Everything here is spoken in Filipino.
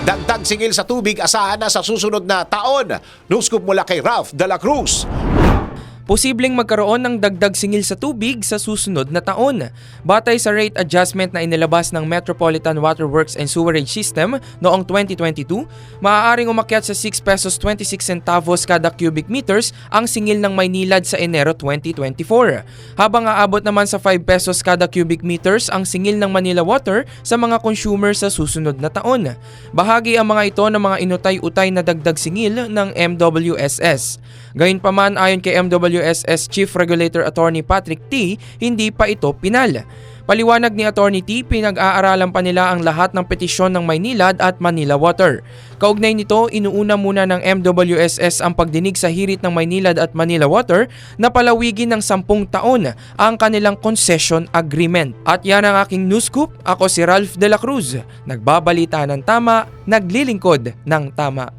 Dagdag singil sa tubig asahan na sa susunod na taon. Newscoop mula kay Ralph de la Cruz. Posibleng magkaroon ng dagdag singil sa tubig sa susunod na taon. Batay sa rate adjustment na inilabas ng Metropolitan Water Works and Sewerage System noong 2022, maaaring umakyat sa 6 pesos 26 centavos kada cubic meters ang singil ng Maynilad sa Enero 2024. Habang aabot naman sa 5 pesos kada cubic meters ang singil ng Manila Water sa mga consumer sa susunod na taon. Bahagi ang mga ito ng mga inutay-utay na dagdag singil ng MWSS. Gayunpaman ayon kay MWSS Chief Regulator Attorney Patrick T, hindi pa ito pinal. Paliwanag ni Attorney T, pinag-aaralan pa nila ang lahat ng petisyon ng Maynilad at Manila Water. Kaugnay nito, inuuna muna ng MWSS ang pagdinig sa hirit ng Maynilad at Manila Water na palawigin ng 10 taon ang kanilang concession agreement. At yan ang aking news scoop. Ako si Ralph De La Cruz. Nagbabalita ng tama, naglilingkod ng tama.